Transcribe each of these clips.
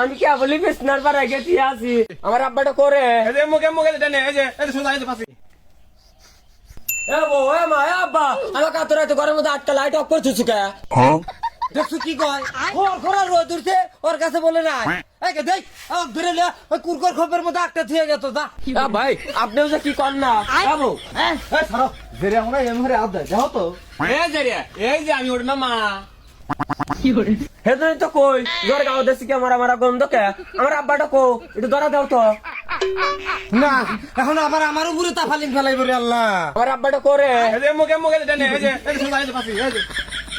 আমি কি বলি বিছনার পার আগে দিয়ে আছি? আমার আব্বাটা করে? এই যে মুখে মুখে নেই এই যে এই যে সোজা এই পাশে এ বউ এ মা এ আব্বা আমার কাতর এত ঘরের মধ্যে আটটা লাইট অফ করে থুছু কে দেখছ কি কয়? ওর ঘোরা রোদ উঠছে ওর কাছে বলে না এই কে দেখ আম ধরে লে ওই কুরকুর খোপের মধ্যে একটা থুয়ে গেত যা। এ ভাই আপনিও যে কি কর না? এ বউ এই ছাড়ো। জেরে আমরা এম ঘরে আদ দেয় যাও তো। এই যে রে এই যে আমি ওটা না মা। হেদুনি তো কই? জোর গাও দেশি কে মারা মারা গন্ধ কে? আমার আব্বাটা কো একটু ধরা দাও তো। না এখন আবার আমার উপরে তাফালিং ফেলাই বলে আল্লাহ। আমার আব্বাটা করে। এই যে মুখে মুখে নেই এই যে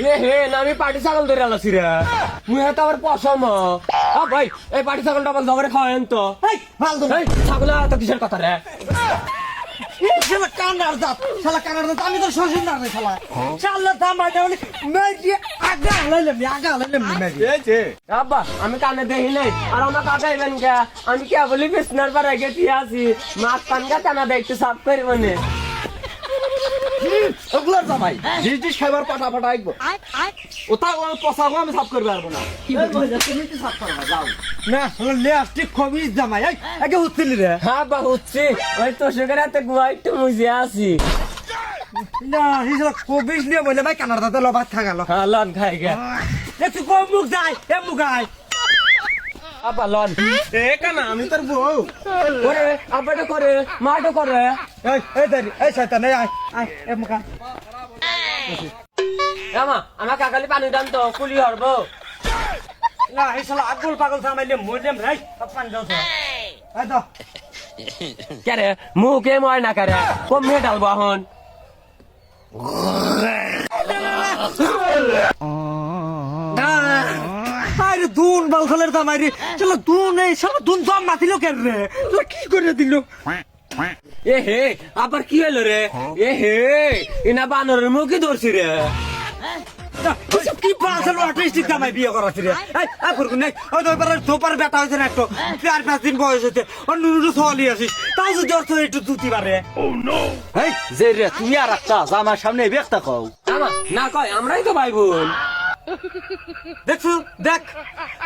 এ হে না আমি পাটি ছাগল ধরে আলাসি রে। মুই হয়তো আবার পশম। আ ভাই এই পাটি ছাগলটা আবার জবরে খাওয়েন তো। এই ফাল দো এই ছাগল এত কিসের কথা রে? শালা কানার দাঁত শালা কানার দাঁত আমি তো শ্বশুর না রে শালা। শালা দাম বাইটা বলি মেজি আগা হলাইলাম আগা হলাইলাম মেজি এই যে। আব্বা আমি কানে দেখি নাই আর আমার কাকা ইবেন কে আমি কে বলি বিছনার পার আগে দিয়ে আছি মাছ পানকা টানা দেখতে সাফ করি মানে ওগুলার জামাই। জিস জিস খাইবার পাটা পাটা আইবো ওটা ও পসাগো আমি সাফ করবে পারব না। তুমি কি সাফ করবা? যাও। না লে আসটি খবি জামাই। আগে উঠছিলি রে। হ্যাঁ বা হচ্ছে। ওই তো সেখানে এত গুয়া একটু মুজে আছি না হিসলা কবিস নিয়ে বলে ভাই কানার দাঁতে লবাত থাকালো হ্যাঁ লন খাই গে। এ তুই কম মুখ যাই? এ মুখ আয়। আব্বা লন। এ কানা আমি তোর বউ। করে আব্বাটা করে মাটো করে। এই এই দাঁড়ি এই শয়তান এই আয় আয় এ মুখ আয়। আমা আমার কাকালি পানি দান তো কুলি হরবো। না হিসলা আগুল পাগল সামাইলে মরলেম রে পান দাও তো। এই তো কে মুখে ময় না করে কমে ডালবো এখন আরে দুন বালখালের দাম আরে চলো দুন এই সব দুন জম মাতিল কেন রে? কি করে দিল? এ হে আবার কি হলো রে? এ হে ইনা বানরের মুখে ধরছি রে। কি পাশাল আর্টিস্টিক দামাই বিয়ে করাছি রে? এই এই ফুরকুন নাই ওই তো এবারে ধোপার বেটা হয়েছে না একটু। চার পাঁচ দিন বয়স হয়েছে। আর নুরু সলি আসিস। তাও যদি অর্থ একটু জুতি পারে এই যে রে তুমি আর একটা আমার সামনে ব্যক্ত কও। না কয় আমরাই তো ভাই বোন দেখছ দেখ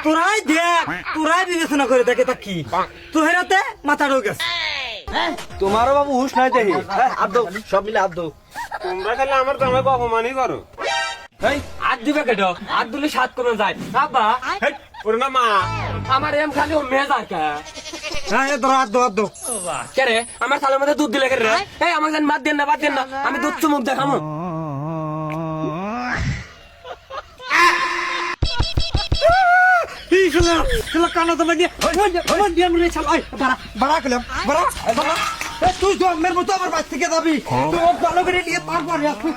তোরাই দেখ তোরাই বিবেচনা করে দেখে তা কি। তোহেরাতে মাথা ঢোক গেছে তোমারও বাবু হুশ নাই দেখি আদ সব মিলে আদ তোমরা খালি আমার জামাই অপমানই করো। এই আট দিবে কেটো আর দিলে সাত করে যায়। আব্বা। ওর না মা। আমার এম খালি ও মেজার কে? হ্যাঁ ধরো দো হাত দৌ কে রে? আমার থালের মধ্যে দুধ দিলে কে রে? এই যেন বাদ দেন না বাদ দেন না। আমি দুধ চুমুক দেখামো। শুনে শুনে কানা তো লাগিয়ে আমার দিয়ে। মরে চাল আই বাড়া বাড়া কলাম বাড়া বাড়া এ তুই তো আমার মতো আমার বাড়ি থেকে যাবি। তুই ও ভালো করে নিয়ে তারপর আসবি তুই